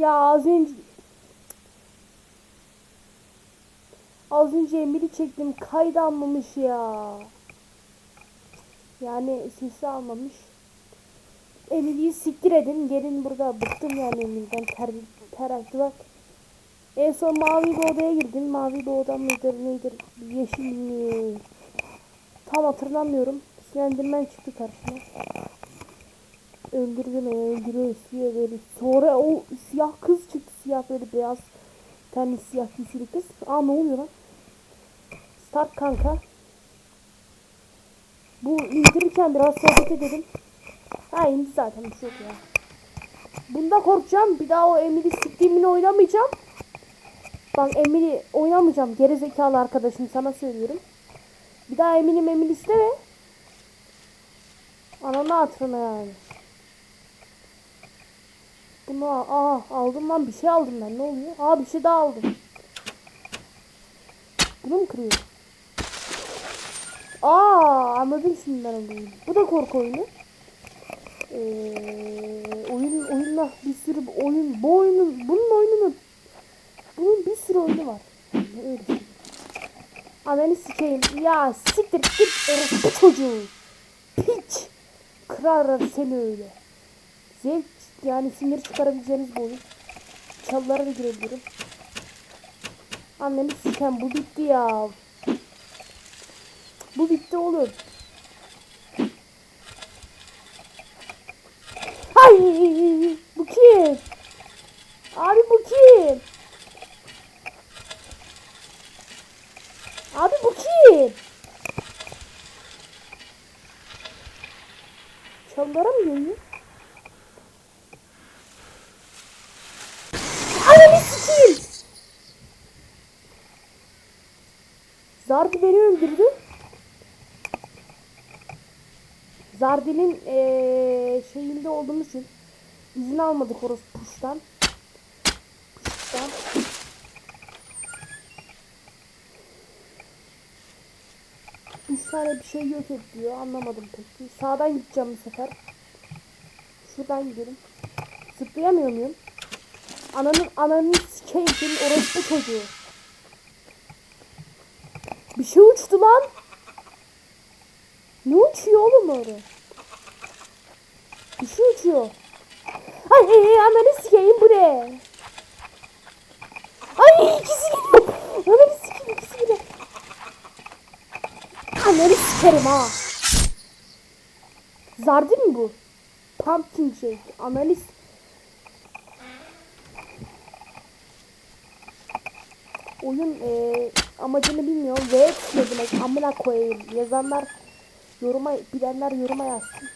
Ya az önce Az önce Emir'i çektim kayıt almamış ya. Yani sesi almamış. Emir'i siktir edin. Gelin burada bıktım yani Emir'den ter, ter aktı bak. En son mavi bir odaya girdim. Mavi bir oda mıdır nedir? Yeşil mi? Tam hatırlamıyorum. Slenderman çıktı karşıma. Öldürdüm öldürüyor üstüye böyle. Sonra o siyah kız çıktı. Siyah böyle beyaz. Tane siyah giysili kız. Aa ne oluyor lan? Start kanka. Bu indirirken biraz sohbet edelim. Ha indi zaten bir şey yok ya. Bunda korkacağım. Bir daha o Emily siktiğimini oynamayacağım. Bak Emily oynamayacağım. Geri zekalı arkadaşım sana söylüyorum. Bir daha Eminim Emily isteme. Ananı hatırına yani. Bunu aa aldım lan bir şey aldım ben ne oluyor? Aa bir şey daha aldım. Bunu mu kırıyorum? Aa anladım şimdi ben onu. Bu da korku oyunu. Ee, oyun oyunla bir sürü oyun bu oyunun bunun oyununun bunun bir sürü oyunu var. Öyle şey. Ananı sikeyim. Ya siktir git orospu çocuğu. Piç. Kırar seni öyle. Zevk yani sinir çıkarabileceğiniz bu oyun. Çalılara da girebilirim. Annemi siken bu bitti ya. Bu bitti oğlum. Ay bu kim? Abi bu kim? Abi bu kim? Çalılara mı geliyor? Ananı sikeyim. Zardi beni öldürdü. Zardi'nin eee şeyinde olduğumuz için izin almadık orası puştan. Puştan. Üç tane bir şey yok et diyor. Anlamadım peki. Sağdan gideceğim bu sefer. Şuradan gidelim. Zıplayamıyor muyum? Ananın ananın sikeyim orospu çocuğu. Şey uçtu lan. Ne uçuyor oğlum orada? Bir şey uçuyor. Ay ay ay ananı sikeyim bu ne? Ay ikisi gidiyor. Ananı sikeyim ikisi gidiyor. Ananı sikerim ha. Zardi mi bu? Pumpkin shake. Analiz. Oyun eee amacını bilmiyor. Ve ne demek amına koyayım. Yazanlar yoruma bilenler yoruma yazsın.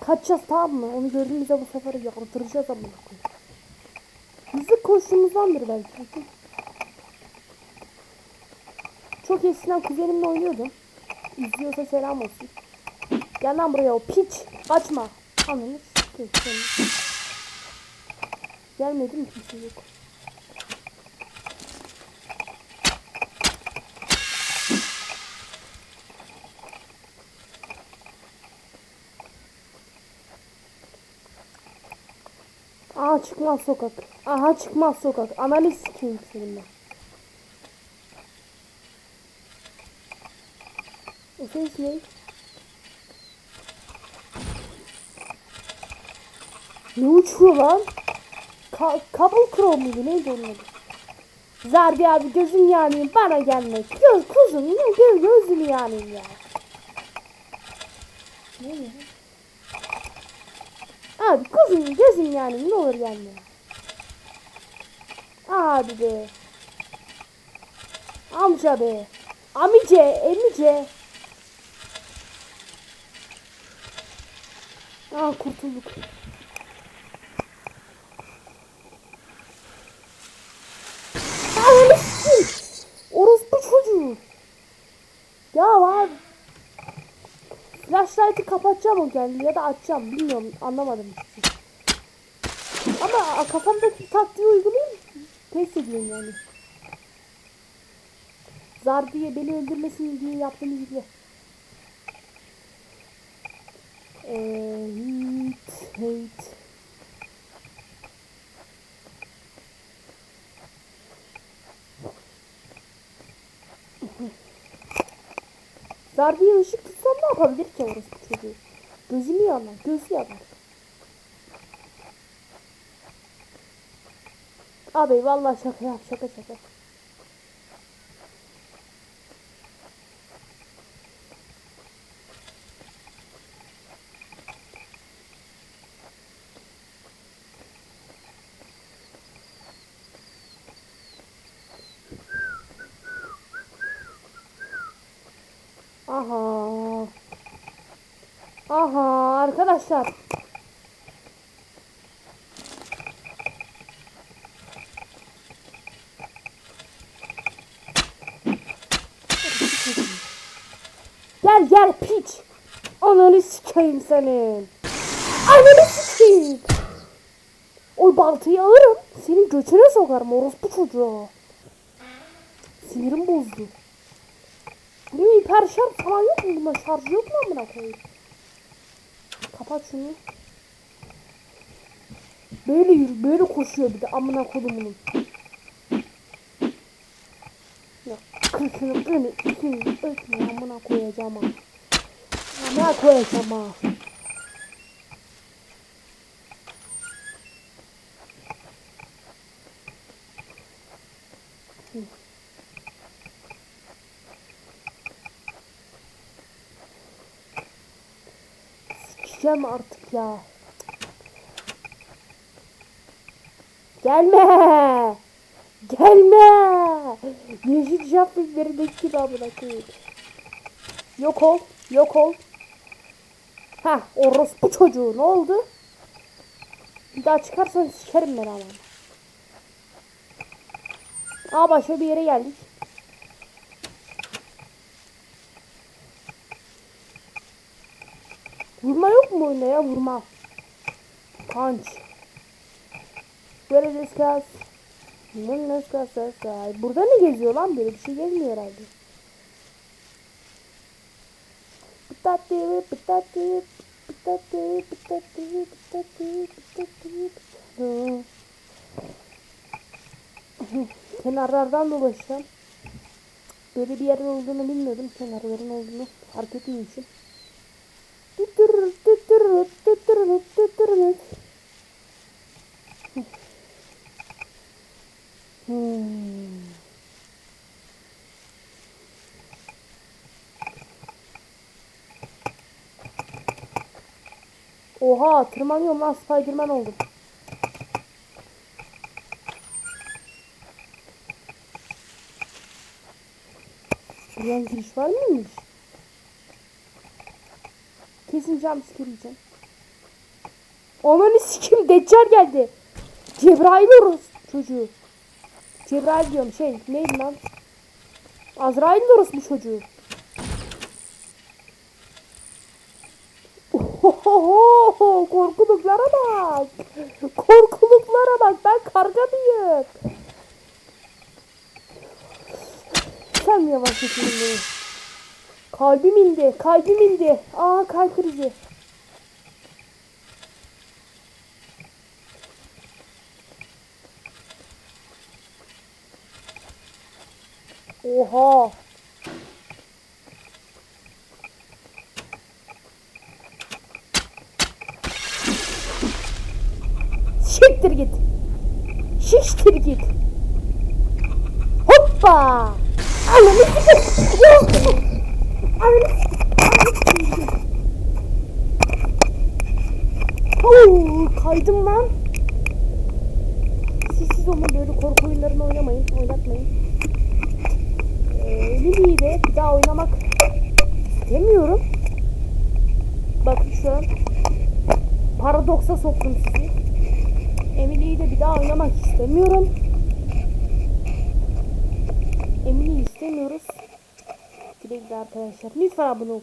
Kaçacağız tamam mı? Onu gördüğümüzde bu sefer yardıracağız amına koyayım. Hızlı koştuğumuzdandır belki. Çok eskiden kuzenimle oynuyordum. İzliyorsa selam olsun. Gel lan buraya o piç. Kaçma. Ananı sikeyim seni. Gelmedi mi kimse yok. Aha çıkmaz sokak. Aha çıkmaz sokak. Ananı sikeyim senin ben. O ses ne? Ne uçuyor lan? Ka Kabul Crow muydu? Neydi onun adı? Zarbi abi gözüm yanayım bana gelmek. Göz kuzum ne göz gözüm yanayım ya. Ne ya? Abi kuzum gözüm yanayım ne olur gelme. Abi be. Amca be. Amice, emice. Aa kurtulduk. Ananı sikeyim. Orospu çocuğu. Ya abi. Flashlight'ı kapatacağım o kendi ya da açacağım. Bilmiyorum anlamadım. şey. Ama kafamdaki taktiği uygulayayım. Test ediyorum yani. Zar diye beni öldürmesin diye yaptığım izle. Evet, evet. Diye ışık tutsam ne yapabilir ki orası çocuğu? Gözünü yanar, gözü yanar. Abi vallahi şaka yap, şaka şaka. Aha. Aha arkadaşlar. Gel gel piç. Ananı sikeyim senin. Ananı sikeyim. Oy baltayı alırım. Senin götüne sokarım orospu çocuğu. Sinirim bozdu. Bunun hiper şarj falan yok mu? Bunda şarj yok mu amına koyayım? Kapat şunu. Böyle yürü, böyle koşuyor bir de amına kodumunun. Ya kırkını böyle ikini ötme amına koyacağım ha. Amına koyacağım ha. Sikeceğim artık ya. Gelme. Gelme. Yeşil Jaffel'lerindeki gibi amına koyayım. Yok ol. Yok ol. Heh orospu çocuğu ne oldu? Bir daha çıkarsan sikerim ben ama. Aa başka bir yere geldik. Vurma yok mu oyunda ya vurma. Punch. Where is this. Burada ne geziyor lan böyle bir şey gelmiyor herhalde. Pıtatı, pıtatı, pıtatı, pıtatı, pıtatı, pıtatı, pıtatı. Kenarlardan dolaşacağım. Böyle bir yerin olduğunu bilmiyordum. Kenarların olduğunu fark etmemişim. Oha tırmanıyorum lan Spiderman oldum. Buradan giriş var mıymış? Kesin jumpscare yiyeceğim. Ananı sikim Deccal geldi. Cebrail orası çocuğu. Cebrail diyorum şey neydi lan? Azrail orası bu çocuğu. Ohoho, korkuluklara bak. Korkuluklara bak. Ben karga mıyım? Sen yavaş beni? Kalbim indi. Kalbim indi. Aa kalp krizi. Oha. Siktir git. Şiştir git. Hoppa. Ananı siktir. Oo, kaydım lan. Siz siz olun böyle korku oyunlarını oynamayın, oynatmayın. Ee, Lili'yi de bir daha oynamak istemiyorum. Bakın şu an paradoksa soktum sizi. Emily'yi de bir daha oynamak istemiyorum. Emily'yi istemiyoruz. Güle arkadaşlar. Lütfen abone olun.